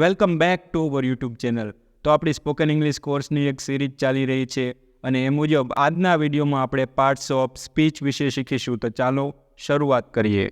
Welcome back to our YouTube channel તો આપણી spoken English કોર્સની એક સિરીઝ ચાલી રહી છે અને એ મુજબ આજના વિડીયોમાં આપણે પાર્ટ્સ ઓફ સ્પીચ વિશે શીખીશું. તો ચાલો શરૂઆત કરીએ.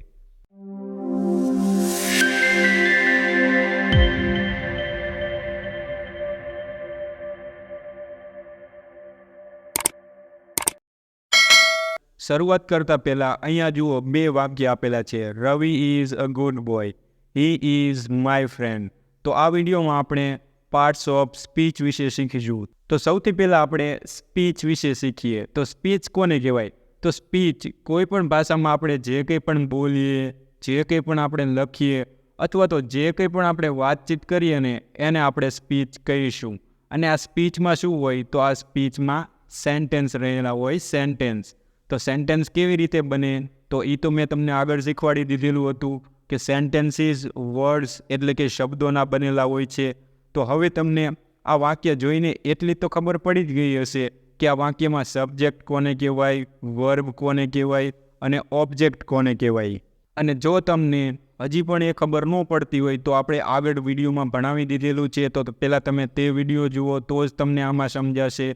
શરૂઆત કરતા પહેલાં અહીંયા જુઓ બે વાક્ય આપેલા છે. Ravi is a good boy. He is my friend. તો આ વિડીયોમાં આપણે પાર્ટ્સ ઓફ સ્પીચ વિશે શીખીશું. તો સૌથી પહેલાં આપણે સ્પીચ વિશે શીખીએ. તો સ્પીચ કોને કહેવાય? તો સ્પીચ કોઈ પણ ભાષામાં આપણે જે કંઈ પણ બોલીએ, જે કંઈ પણ આપણે લખીએ, અથવા તો જે કંઈ પણ આપણે વાતચીત કરીએ ને, એને આપણે સ્પીચ કહીશું. અને આ સ્પીચમાં શું હોય? તો આ સ્પીચમાં સેન્ટેન્સ રહેલા હોય સેન્ટેન્સ તો સેન્ટેન્સ કેવી રીતે બને? તો એ તો મેં તમને આગળ શીખવાડી દીધેલું હતું. કે સેન્ટેન્સીસ વર્ડ્સ એટલે કે શબ્દોના બનેલા હોય છે. તો હવે તમને આ વાક્ય જોઈને એટલી તો ખબર પડી જ ગઈ હશે કે આ વાક્યમાં સબ્જેક્ટ કોને કહેવાય વર્બ કોને કહેવાય અને ઓબ્જેક્ટ કોને કહેવાય. અને જો તમને હજી પણ એ ખબર ન પડતી હોય તો આપણે આગળ વિડીયોમાં ભણાવી દીધેલું છે. તો પહેલાં તમે તે વીડિયો જુઓ, તો જ તમને આમાં સમજાશે.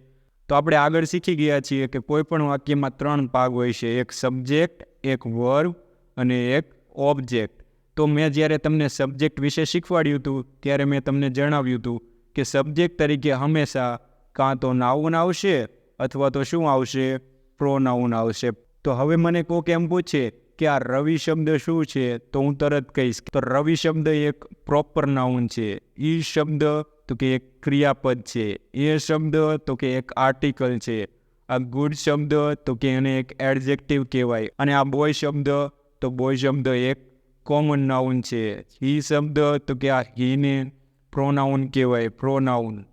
તો આપણે આગળ શીખી ગયા છીએ કે કોઈ પણ વાક્યમાં ત્રણ ભાગ હોય છે. એક સબ્જેક્ટ એક વર્બ અને એક ઓબ્જેક્ટ તો મેં જ્યારે તમને સબ્જેક્ટ વિશે શીખવાડ્યું હતું, ત્યારે મેં તમને જણાવ્યું હતું કે સબ્જેક્ટ તરીકે હંમેશા કાં તો નાઉન આવશે અથવા તો શું આવશે? પ્રોનાઉન આવશે. તો હવે મને કોક એમ પૂછે કે આ રવિ શબ્દ શું છે? તો હું તરત કહીશ તો રવિ શબ્દ એક પ્રોપર નાઉન છે. ઈ શબ્દ તો કે એક ક્રિયાપદ છે. એ શબ્દ તો કે એક આર્ટિકલ છે. આ ગુડ શબ્દ તો કે એને એક એડજેક્ટિવ કહેવાય. અને આ બોય શબ્દ તો બોય શબ્દ એક કોમન નાઉન છે. હી શબ્દ તો કે આ હીને પ્રોનાઉન કહેવાય પ્રોનાઉન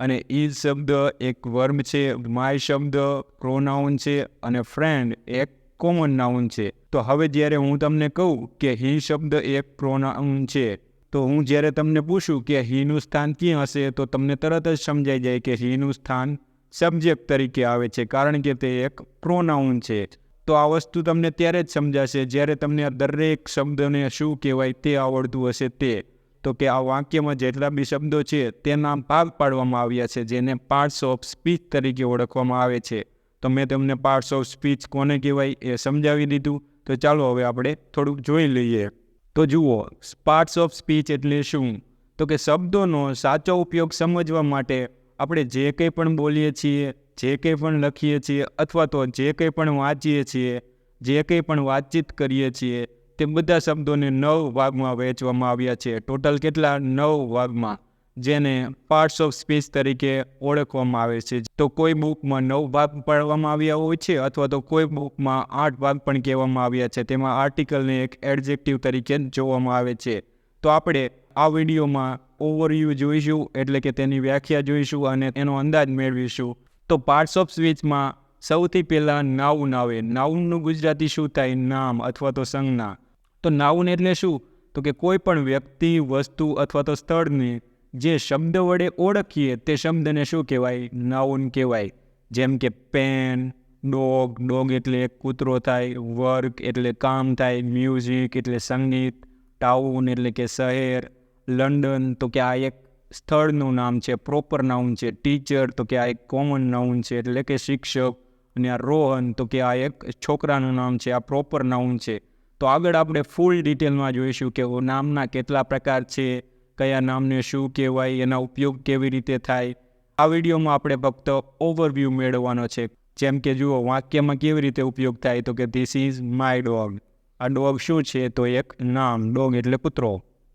અને ઈ શબ્દ એક વર્મ છે, માય શબ્દ પ્રોનાઉન છે અને ફ્રેન્ડ એક કોમન નાઉન છે. તો હવે જ્યારે હું તમને કહું કે હી શબ્દ એક પ્રોનાઉન છે, તો હું જ્યારે તમને પૂછું કે હીનું સ્થાન ક્યાં હશે, તો તમને તરત જ સમજાઈ જાય કે હીનું સ્થાન સબ્જેક્ટ તરીકે આવે છે, કારણ કે તે એક પ્રોનાઉન છે. તો આ વસ્તુ તમને ત્યારે જ સમજાશે જ્યારે તમને આ દરેક શબ્દને શું કહેવાય તે આવડતું હશે તે. તો કે આ વાક્યમાં જેટલા બી શબ્દો છે તેના ભાગ પાડવામાં આવ્યા છે, જેને પાર્ટ્સ ઓફ સ્પીચ તરીકે ઓળખવામાં આવે છે. તો મેં તમને પાર્ટ્સ ઓફ સ્પીચ કોને કહેવાય એ સમજાવી દીધું. તો ચાલો હવે આપણે થોડુંક જોઈ લઈએ. તો જુઓ પાર્ટ્સ ઓફ સ્પીચ એટલે શું? તો કે શબ્દોનો સાચો ઉપયોગ સમજવા માટે આપણે જે કંઈ પણ બોલીએ છીએ જે કંઈ પણ લખીએ છીએ અથવા તો જે કંઈ પણ વાંચીએ છીએ, જે કંઈ પણ વાતચીત કરીએ છીએ, તે બધા શબ્દોને નવ ભાગમાં વહેંચવામાં આવ્યા છે. ટોટલ કેટલા? નવ ભાગમાં, જેને પાર્ટ્સ ઓફ સ્પીચ તરીકે ઓળખવામાં આવે છે. તો કોઈ બુકમાં નવ ભાગ પાડવામાં આવ્યા હોય છે અથવા તો કોઈ બુકમાં આઠ ભાગ પણ કહેવામાં આવ્યા છે. તેમાં આર્ટિકલને એક એડજેક્ટિવ તરીકે જોવામાં આવે છે. તો આપણે આ વિડીયોમાં ઓવરવ્યૂ જોઈશું, એટલે કે તેની વ્યાખ્યા જોઈશું અને એનો અંદાજ મેળવીશું. તો પાર્ટ્સ ઓફ સ્પીચમાં સૌથી પહેલાં નાઉન આવે. નાઉનનું ગુજરાતી શું થાય? નામ અથવા તો સંજ્ઞા. તો નાઉન એટલે શું? તો કે કોઈ પણ વ્યક્તિ, વસ્તુ અથવા તો સ્થળને જે શબ્દ વડે ઓળખીએ, તે શબ્દને શું કહેવાય? નાઉન કહેવાય. જેમ કે પેન ડોગ ડોગ એટલે કૂતરો થાય વર્ક એટલે કામ થાય મ્યુઝિક એટલે સંગીત ટાઉન એટલે કે શહેર, લંડન તો કે આ એક સ્થળનું નામ છે પ્રોપર નાઉન છે ટીચર તો કે આ એક કોમન નાઉન છે, એટલે કે શિક્ષક અને આ રોહન તો કે આ એક છોકરાનું નામ છે, આ પ્રોપર નાઉન છે. તો આગળ આપણે ફૂલ ડિટેલમાં જોઈશું કે નામના કેટલા પ્રકાર છે, કયા નામને શું કહેવાય, એના ઉપયોગ કેવી રીતે થાય. આ વિડીયોમાં આપણે ફક્ત ઓવરવ્યૂ મેળવવાનો છે. જેમ કે જુઓ, વાક્યમાં કેવી રીતે ઉપયોગ થાય તો કે ધીસ ઇઝ માય ડોગ આ ડોગ શું છે? તો એક નામ ડોગ એટલે કૂતરો.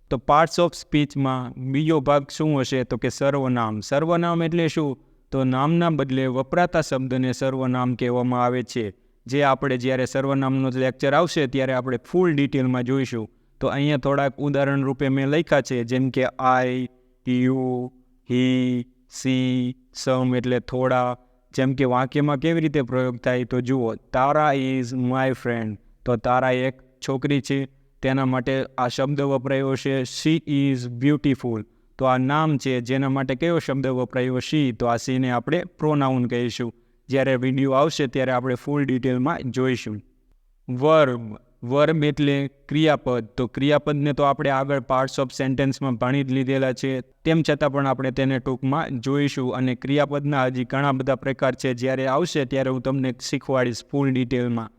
તો પાર્ટ્સ ઓફ સ્પીચમાં બીજો ભાગ શું હશે? તો કે સર્વનામ. સર્વનામ એટલે શું? તો નામના બદલે વપરાતા શબ્દને સર્વનામ કહેવામાં આવે છે. જે આપણે જ્યારે સર્વનામનો લેક્ચર આવશે, ત્યારે આપણે ફૂલ ડિટેલમાં જોઈશું. તો અહીંયા થોડાક ઉદાહરણ રૂપે મેં લખ્યા છે, જેમ કે આઈ યુ હી સી સમ એટલે થોડા. જેમ કે વાક્યમાં કેવી રીતે પ્રયોગ થાય તો જુઓ તારા ઇઝ માય ફ્રેન્ડ તો તારા એક છોકરી છે. તેના માટે આ શબ્દ વપરાયો છે શી ઇઝ બ્યુટીફુલ તો આ નામ છે, જેના માટે કયો શબ્દ વપરાયો? શી તો આ સીને આપણે પ્રોનાઉન કહીશું. જ્યારે વીડિયો આવશે, ત્યારે આપણે ફૂલ ડિટેલમાં જોઈશું. વર્બ વર્બ એટલે ક્રિયાપદ. તો ક્રિયાપદને તો આપણે આગળ પાર્ટ્સ ઓફ સેન્ટેન્સમાં ભણી જ લીધેલા છે. તેમ છતાં પણ આપણે તેને ટૂંકમાં જોઈશું. અને ક્રિયાપદના હજી ઘણા બધા પ્રકાર છે. જ્યારે આવશે, ત્યારે હું તમને શીખવાડીશ ફૂલ ડિટેલમાં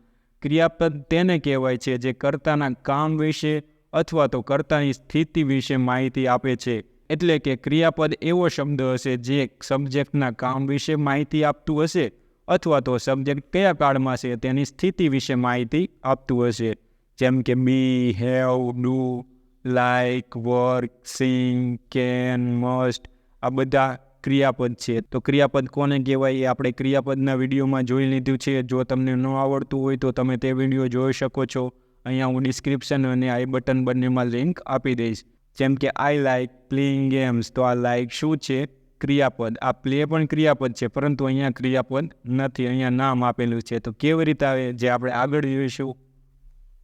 ક્રિયાપદ તેને કહેવાય છે જે કર્તાના કામ વિશે અથવા તો કર્તાની સ્થિતિ વિશે માહિતી આપે છે. એટલે કે ક્રિયાપદ એવો શબ્દ હશે જે સબ્જેક્ટના કામ વિશે માહિતી આપતું હશે અથવા તો સબ્જેક્ટ કયા કાળમાં છે તેની સ્થિતિ વિશે માહિતી આપતું હશે. જેમ કે be have do like work sing can must આ બધા ક્રિયાપદ છે. તો ક્રિયાપદ કોને કહેવાય? એ આપણે ક્રિયાપદના વિડીયોમાં જોઈ લીધું છે. જો તમને ન આવડતું હોય તો તમે તે વીડિયો જોઈ શકો છો. અહીંયા હું ડિસ્ક્રિપ્શન અને આઈ બટન બંનેમાં લિંક આપી દઈશ. જેમ કે આઈ લાઇક પ્લેઇંગ ગેમ્સ તો આ લાઇક શું છે? ક્રિયાપદ. આ પ્લે પણ ક્રિયાપદ છે, પરંતુ અહીંયા ક્રિયાપદ નથી. અહીંયા નામ આપેલું છે. તો કેવી રીતે આવે? જે આપણે આગળ જોઈશું.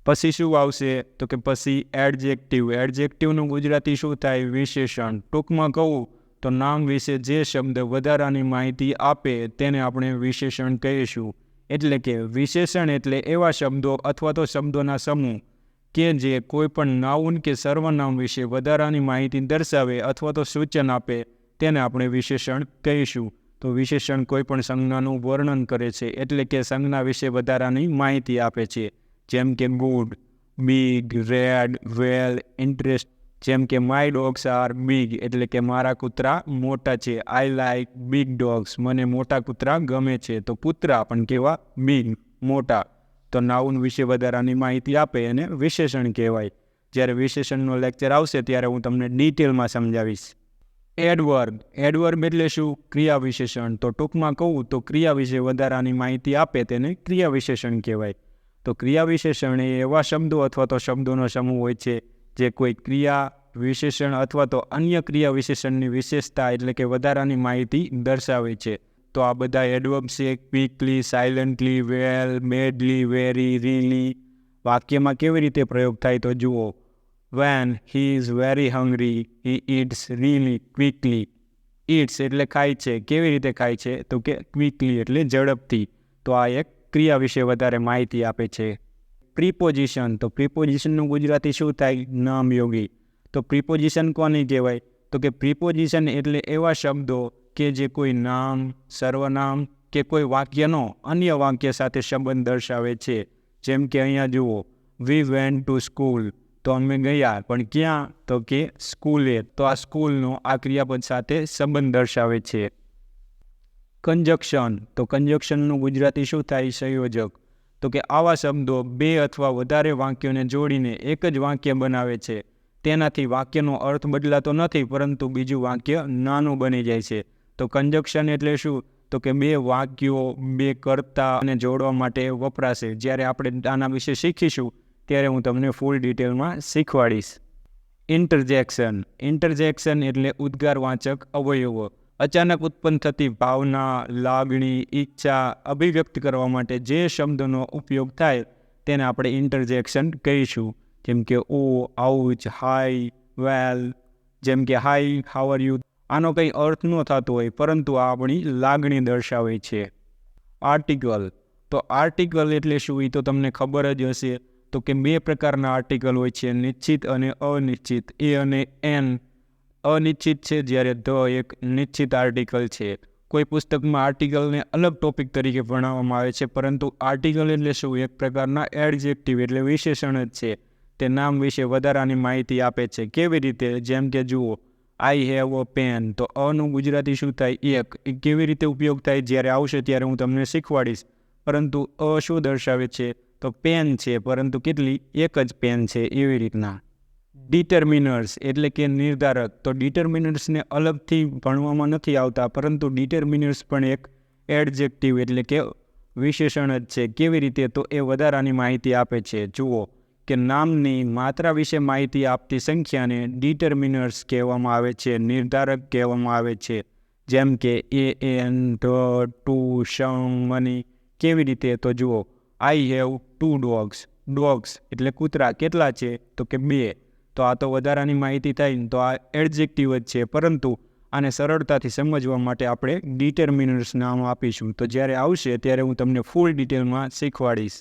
પછી શું આવશે? તો કે પછી એડજેક્ટિવ એડજેક્ટિવનું ગુજરાતી શું થાય? વિશેષણ. ટૂંકમાં કહું તો નામ વિશે જે શબ્દ વધારાની માહિતી આપે તેને આપણે વિશેષણ કહીશું. એટલે કે વિશેષણ એટલે એવા શબ્દો અથવા તો શબ્દોના સમૂહ કે જે કોઈપણ નાઉન કે સર્વનામ વિશે વધારાની માહિતી દર્શાવે અથવા તો સૂચન આપે તેને આપણે વિશેષણ કહીશું. તો વિશેષણ કોઈપણ સંજ્ઞાનું વર્ણન કરે છે એટલે કે સંજ્ઞા વિશે વધારાની માહિતી આપે છે. જેમ કે good big, red, well, interest જેમ કે માય ડોગ્સ આર બિગ, એટલે કે મારા કૂતરા મોટા છે. આઈ લાઈક બિગ ડોગ્સ, મને મોટા કૂતરા ગમે છે. તો કૂતરા પણ કેવા? બિગ, મોટા. તો નાઉન વિશે વધારાની માહિતી આપે એને વિશેષણ કહેવાય. જ્યારે વિશેષણનો લેક્ચર આવશે ત્યારે હું તમને ડિટેલમાં સમજાવીશ. એડવર્બ એડવર્બ એટલે શું? ક્રિયા વિશેષણ. તો ટૂંકમાં કહું તો ક્રિયા વિશે વધારાની માહિતી આપે તેને ક્રિયા વિશેષણ કહેવાય. તો ક્રિયા વિશેષણ એ એવા શબ્દો અથવા તો શબ્દોનો સમૂહ હોય છે જે કોઈ ક્રિયા વિશેષણ અથવા તો અન્ય ક્રિયા વિશેષણની વિશેષતા એટલે કે વધારાની માહિતી દર્શાવે છે. તો આ બધા એડવર્બ છે quickly silently well madly very really વાક્યમાં કેવી રીતે પ્રયોગ થાય તો જુઓ. When he is very hungry he eats really quickly eats એટલે ખાય છે. કેવી રીતે ખાય છે? તો કે ક્વિકલી એટલે ઝડપથી. તો આ એક ક્રિયા વિશે વધારે માહિતી આપે છે. પ્રિપોઝિશન તો પ્રિપોઝિશનનું ગુજરાતી શું થાય? નામયોગી તો પ્રિપોઝિશન કોને કહેવાય? તો કે પ્રિપોઝિશન એટલે એવા શબ્દો કે જે કોઈ નામ, સર્વનામ કે કોઈ વાક્યનો અન્ય વાક્ય સાથે સંબંધ દર્શાવે છે. જેમ કે અહીંયા જુઓ વી વેન ટુ સ્કૂલ તો અમે ગયા, પણ ક્યાં? તો કે સ્કૂલે. તો આ સ્કૂલનો આ ક્રિયાપદ સાથે સંબંધ દર્શાવે છે. કંજક્શન તો કંજક્શનનું ગુજરાતી શું થાય? સંયોજક. તો કે આવા શબ્દો બે અથવા વધારે વાક્યોને જોડીને એક જ વાક્ય બનાવે છે. તેનાથી વાક્યનો અર્થ બદલાતો નથી, પરંતુ બીજું વાક્ય નાનું બની જાય છે. તો કંજક્શન એટલે શું? તો કે બે વાક્યો બે કરતા અને જોડવા માટે વપરાશે. જ્યારે આપણે આના વિશે શીખીશું, ત્યારે હું તમને ફૂલ ડિટેલમાં શીખવાડીશ. ઇન્ટરજેક્શન ઇન્ટરજેક્શન એટલે ઉદ્ગારવાચક અવયવો. અચાનક ઉત્પન્ન થતી ભાવના, લાગણી, ઈચ્છા અભિવ્યક્ત કરવા માટે જે શબ્દનો ઉપયોગ થાય તેને આપણે ઇન્ટરજેક્શન કહીશું. જેમ કે, ઓ આઉચ હાઈ વેલ. જેમ કે હાઈ હાવર યુ? આનો કંઈ અર્થ ન થતો હોય, પરંતુ આ આપણી લાગણી દર્શાવે છે. આર્ટિકલ. તો આર્ટિકલ એટલે શું? એ તો તમને ખબર જ હશે. તો કે બે પ્રકારના આર્ટિકલ હોય છે, નિશ્ચિત અને અનિશ્ચિત. એ અને એન. અનિશ્ચિત છે જ્યારે ધ એક નિશ્ચિત આર્ટિકલ છે. કોઈ પુસ્તકમાં આર્ટિકલને અલગ ટોપિક તરીકે ભણાવવામાં આવે છે, પરંતુ આર્ટિકલ એટલે શું? એક પ્રકારના એડજેક્ટિવ એટલે વિશેષણ જ છે. તે નામ વિશે વધારાની માહિતી આપે છે. કેવી રીતે? જેમ કે જુઓ આઈ હેવ અ પેન તો અનું ગુજરાતી શું થાય? એક. એ કેવી રીતે ઉપયોગ થાય? જ્યારે આવશે ત્યારે હું તમને શીખવાડીશ. પરંતુ અ શું દર્શાવે છે? તો પેન છે, પરંતુ કેટલી? એક જ પેન છે, એવી રીતના. ડિટર્મિનર્સ એટલે કે નિર્ધારક. તો ડિટર્મિનર્સને અલગથી ભણવામાં નથી આવતા, પરંતુ ડિટર્મિનર્સ પણ એક એડજેક્ટિવ એટલે કે વિશેષણ જ છે. કેવી રીતે? તો એ વધારાની માહિતી આપે છે. જુઓ કે નામની માત્રા વિશે માહિતી આપતી સંખ્યાને ડિટર્મિનર્સ કહેવામાં આવે છે, નિર્ધારક કહેવામાં આવે છે. જેમ કે a, an, the, two some many. કેવી રીતે? તો જુઓ I have two dogs dogs એટલે કૂતરા. કેટલા છે? તો કે બે. તો આ તો વધારાની માહિતી થાય ને તો આ એડજેક્ટિવ જ છે. પરંતુ આને સરળતાથી સમજવા માટે આપણે ડિટર્મિનર્સ નામ આપીશું. તો જ્યારે આવશે ત્યારે હું તમને ફૂલ ડિટેલમાં શીખવાડીશ.